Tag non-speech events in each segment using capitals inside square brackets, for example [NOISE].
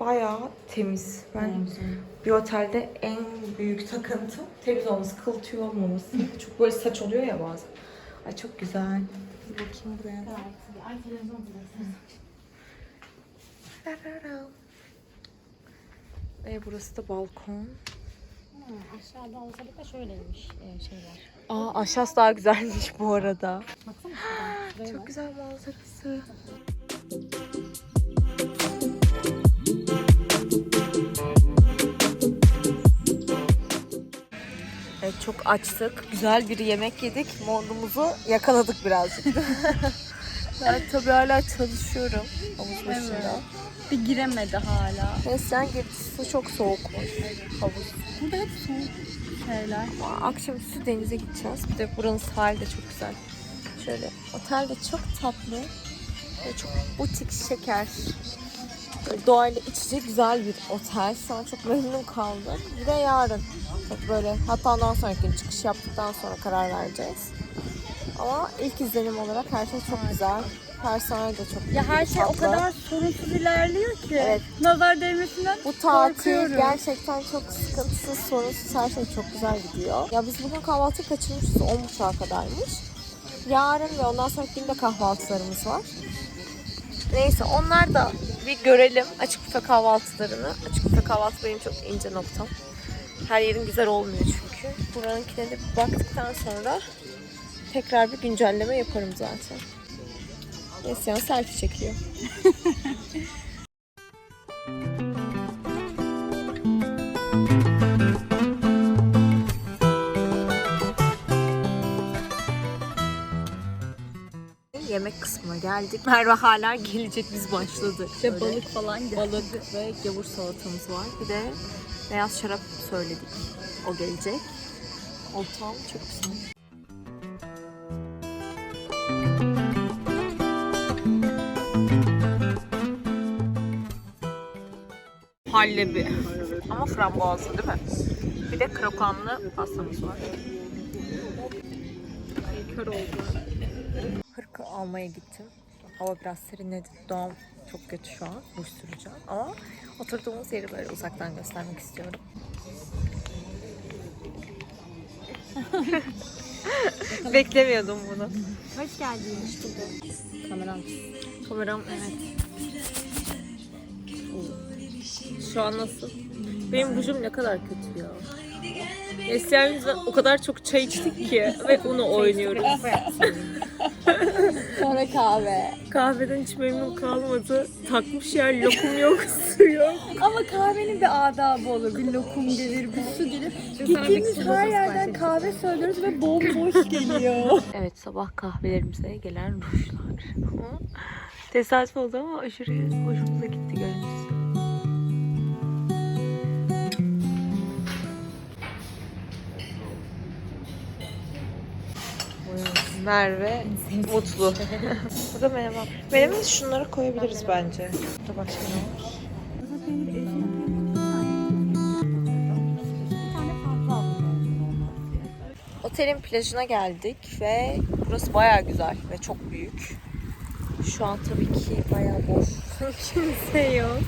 Bayağı temiz. Ben bir otelde en büyük takıntım temiz olması, kıl tüy olmaması. Çok böyle saç oluyor ya bazen. Ay çok güzel. Bir bakayım buraya. da. Ay televizyon. Ve burası da balkon. Aşağıda olsa da şöyleymiş e, şeyler. Aa aşağısı daha güzelmiş bu arada. Baksana şuradan. Çok güzel manzarası. Evet çok açtık. Güzel bir yemek yedik. Modumuzu yakaladık birazcık. [LAUGHS] ben tabii hala çalışıyorum. Havuz başında. Bir giremedi hala. Neyse girdi. Su çok soğukmuş. Havuz. Burada hep soğuk şeyler. Ama Akşamüstü denize gideceğiz. Bir de buranın sahili de çok güzel. Şöyle otel de çok tatlı. Böyle çok butik şeker. Böyle doğayla iç içe güzel bir otel. Şu an çok memnun kaldım. Bir de yarın. Çok böyle hatta ondan sonraki gün çıkış yaptıktan sonra karar vereceğiz. Ama ilk izlenim olarak her şey çok güzel. Personel de çok Ya her şey o tatlı. kadar sorunsuz ilerliyor ki. Evet. Nazar değmesinden Bu tatil korkuyorum. gerçekten çok sıkıntısız, sorunsuz her şey çok güzel gidiyor. Ya biz bugün kahvaltı kaçırmışız 10.30'a kadarmış. Yarın ve ondan sonraki gün de kahvaltılarımız var. Neyse onlar da bir görelim açık büfe kahvaltılarını. Açık büfe kahvaltı benim çok ince noktam. Her yerin güzel olmuyor çünkü. Buranınkine de bir baktıktan sonra tekrar bir güncelleme yaparım zaten. Yani selfie çekiyor. [LAUGHS] Yemek kısmına geldik. Merve hala gelecek biz başladık. İşte Şöyle balık falan geldi. balık ve gavur salatamız var. Bir de beyaz şarap söyledik. O gelecek. Ortam çok güzel. Hallebi. Ama frambuazlı değil mi? Bir de krokanlı pastamız var. Kör oldu. Hırka almaya gittim. Hava biraz serinledi. Doğum çok kötü şu an. Uyuşturucu. Ama oturduğumuz yeri böyle uzaktan göstermek istiyorum. [LAUGHS] Beklemiyordum bunu. Hoş geldin. Kameram. Kameram evet. Şu an nasıl? Benim rujum ne kadar kötü ya. Esra'nın yüzünden o kadar çok çay içtik ki ve onu oynuyoruz. Sonra kahve. Kahveden hiç memnun kalmadı. Takmış yer lokum yok, [LAUGHS] su yok. Ama kahvenin bir adabı olur. Bir lokum gelir, bir su gelir. Gittiğimiz her yerden kahve söylüyoruz ve bomboş geliyor. [LAUGHS] Evet sabah kahvelerimize gelen rujlar. [LAUGHS] Tesadüf oldu ama aşırı hoşumuza gitti görüntüsü. Merve mutlu. Bu da menemen. Menemen şunları koyabiliriz bence. Burada başka ne var? Otelin plajına geldik ve burası bayağı güzel ve çok büyük. Şu an tabii ki bayağı boş. [LAUGHS] Kimse yok.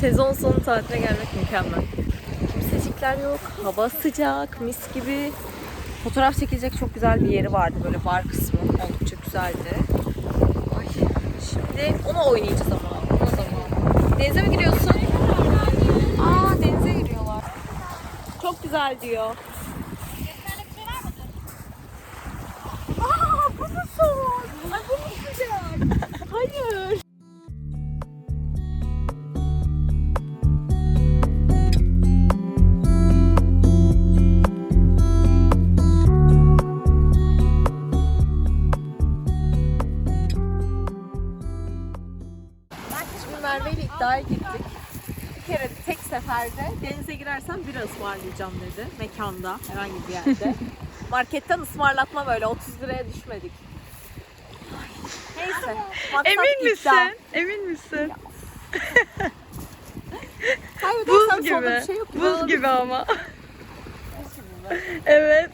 Sezon sonu tatile gelmek mükemmel. Kimsecikler yok. Hava sıcak, mis gibi. Fotoğraf çekilecek çok güzel bir yeri vardı. Böyle bar kısmı oldukça güzeldi. Ay, şimdi onu oynayacağız ama. O zaman. Denize mi giriyorsun? Aa denize giriyorlar. Çok güzel diyor. Merve ile iddiaya gittik. Bir kere tek seferde denize girersem bira ısmarlayacağım dedi. Mekanda, herhangi bir yerde. [LAUGHS] Marketten ısmarlatma böyle 30 liraya düşmedik. Neyse. maksat Emin iddia. misin? Emin misin? [LAUGHS] Kaybedersem Buz gibi. bir şey yok. Buz gibi ama. [LAUGHS] evet.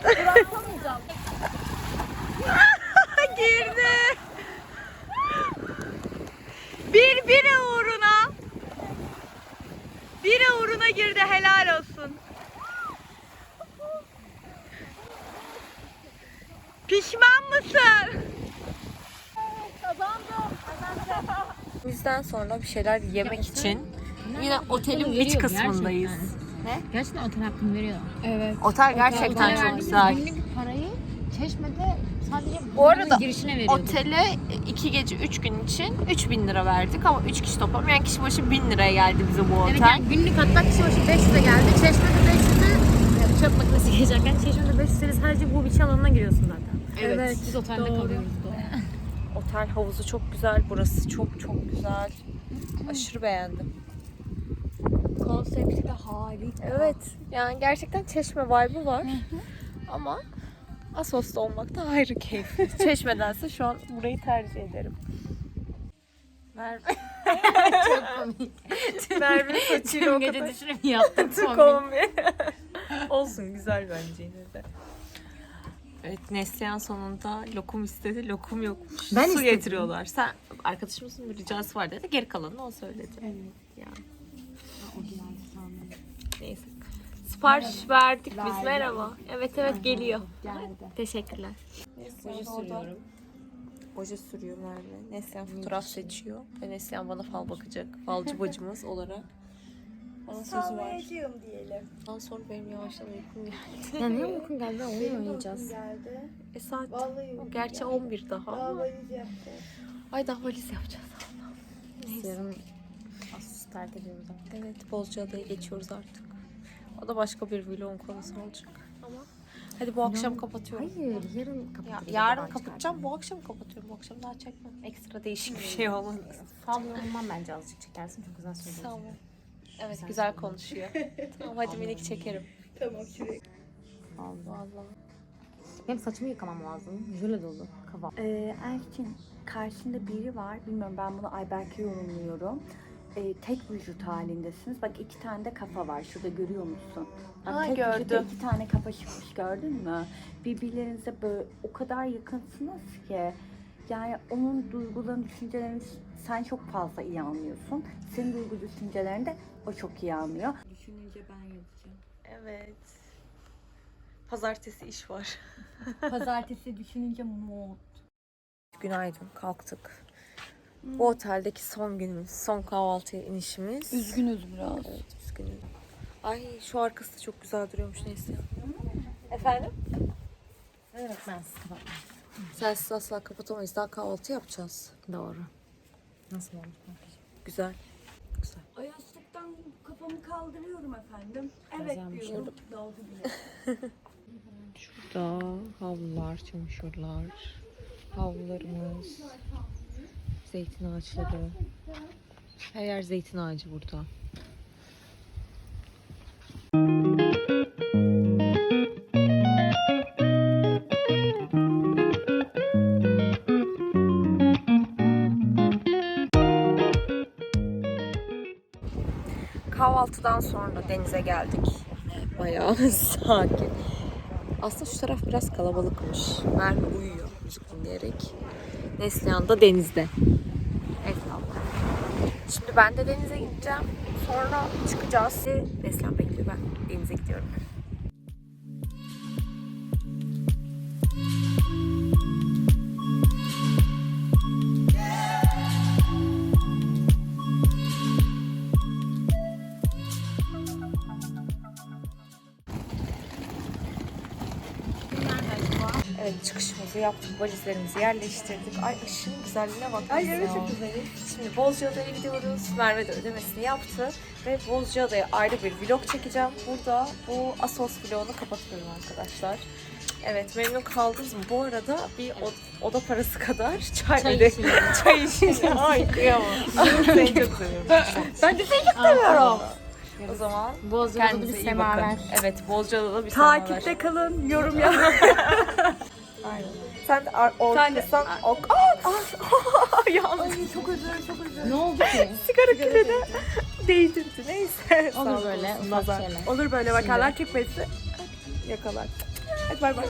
Girdi. Bir bire uğruna. Bire uğruna girdi helal olsun. Pişman mısın? Bizden sonra bir şeyler yemek için yine otelin iç kısmındayız. Gerçekten otel hakkını veriyor. Otel gerçekten Otel çok verdiğimiz güzel. Günlük parayı Çeşme'de sadece Bu arada girişine veriyorduk. Otele 2 gece 3 gün için 3000 lira verdik ama 3 kişi toplam yani kişi başı 1000 liraya geldi bize bu Evet otel. yani günlük hatta kişi başı 500'e geldi. Çeşme'de 500'ü yani çöp makinesi [LAUGHS] geçerken Çeşme'de 500'leri sadece bu beach alanına giriyorsun zaten. Evet. Biz otelde kalıyoruz. [LAUGHS] Otel havuzu çok güzel. Burası çok çok güzel. Aşırı beğendim. Konsepti de harika. Evet. Yani gerçekten çeşme vibe'ı var. Ama Asos'ta olmak da ayrı keyifli. [LAUGHS] Çeşmedense şu an burayı tercih ederim. Merve. [LAUGHS] Çok komik. Merve saçıyla o gece kadar düşünüm yaptım. komik. kombi. Olsun güzel bence yine de. Evet Neslihan sonunda lokum istedi. Lokum yokmuş. Ben Su istedim. getiriyorlar. Sen arkadaşımızın bir ricası var dedi. Geri kalanını o söyledi. Evet. Yani. Neyse. Sipariş verdik biz. Merhaba. Evet evet geliyor. Teşekkürler. Oje sürüyorum. Oje sürüyor Merve. Neslihan fotoğraf seçiyor. Ve Neslihan bana fal bakacak. Falcı bacımız [LAUGHS] olarak. Bana sözü var. Sallayacağım diyelim. Ondan sonra benim yavaştan uykum geldi. Ya ne uykun geldi oyun oynayacağız. Geldi. E saat Vallahi gerçi 11 daha. Daha ama- valiz yapacağız. Ay daha valiz yapacağız. Neyse. Yarın Asus terk ediyoruz artık. Evet Bozcaada'ya geçiyoruz artık. O da başka bir vlogun konusu olacak. Ama hadi bu akşam kapatıyorum. Hayır yarın Ya, kapatırız. yarın kapatacağım. Bu akşam kapatıyorum. Bu akşam daha çekmem. Ekstra değişik bir şey olmadı. Tam yorulmam bence azıcık çekersin çok güzel söylüyorsun. Tamam. Evet güzel konuşuyor. [LAUGHS] tamam hadi minik çekerim. Tamam şuraya. Vallahi. Benim saçımı yıkamam lazım. Jöle dolu kava. Ee, Erkin karşında biri var. Bilmiyorum ben bunu Ayberk'e yorumluyorum. Ee, tek vücut halindesiniz. Bak iki tane de kafa var. Şurada görüyor musun? Bak, Ha, tek vücutta gördüm. iki tane kafa çıkmış gördün mü? Birbirlerinize böyle o kadar yakınsınız ki. Yani onun duygularını, düşüncelerini sen çok fazla iyi anlıyorsun. Senin duygu düşüncelerini de o çok iyi anlıyor. Düşününce ben yazacağım. Evet. Pazartesi iş var. Pazartesi düşününce mod. Günaydın kalktık. Bu oteldeki son günümüz, son kahvaltıya inişimiz. Üzgünüz biraz. Evet üzgünüm. Ay şu arkası da çok güzel duruyormuş neyse. Efendim? Evet ben sizi kapatmam. Sensiz asla kapatamayız. Daha kahvaltı yapacağız. Doğru. Nasıl olmuş? Güzel. Güzel. Ayaslıktan kafamı kaldırıyorum efendim. Evet Güzelmiş. diyorum. Doldu bile. Burada havlular, çamaşırlar, havlularımız, zeytin ağaçları. Her yer zeytin ağacı burada. Kahvaltıdan sonra denize geldik. Yine bayağı [LAUGHS] sakin. Aslında şu taraf biraz kalabalıkmış. Merve uyuyor müzik dinleyerek. Neslihan da denizde. Şimdi ben de denize gideceğim. Sonra çıkacağız. Neslihan bekliyor ben. Denize gidiyorum. Yaptık. Valizlerimizi yerleştirdik. Ay ışığın güzelliğine bak. Ay evet çok güzel. Şimdi Bozcaada'ya gidiyoruz. Merve de ödemesini yaptı. Ve Bozcaada'ya ayrı bir vlog çekeceğim. Burada bu Asos vlogunu kapatıyorum arkadaşlar. Evet memnun kaldınız mı? Bu arada bir od- oda parası kadar [LAUGHS] çay, Çay [LAUGHS] çay içeceğim. Ay kıyamam. [LAUGHS] Seni çok seviyorum. ben de seni çok seviyorum. O zaman Bozcaada'da bir semaver. Evet Bozcaada'da bir semaver. Takipte kalın, yorum yapın. Aynen. Sen ortasan ok. Aa! [LAUGHS] Aa! Yanlış. Çok özür çok özür. Ne oldu ki? [LAUGHS] Sigara külede değdirdi. Neyse. Olur böyle ufak Nazar. Olur böyle bakarlar çıkması. Yakalar. Hadi bay bay.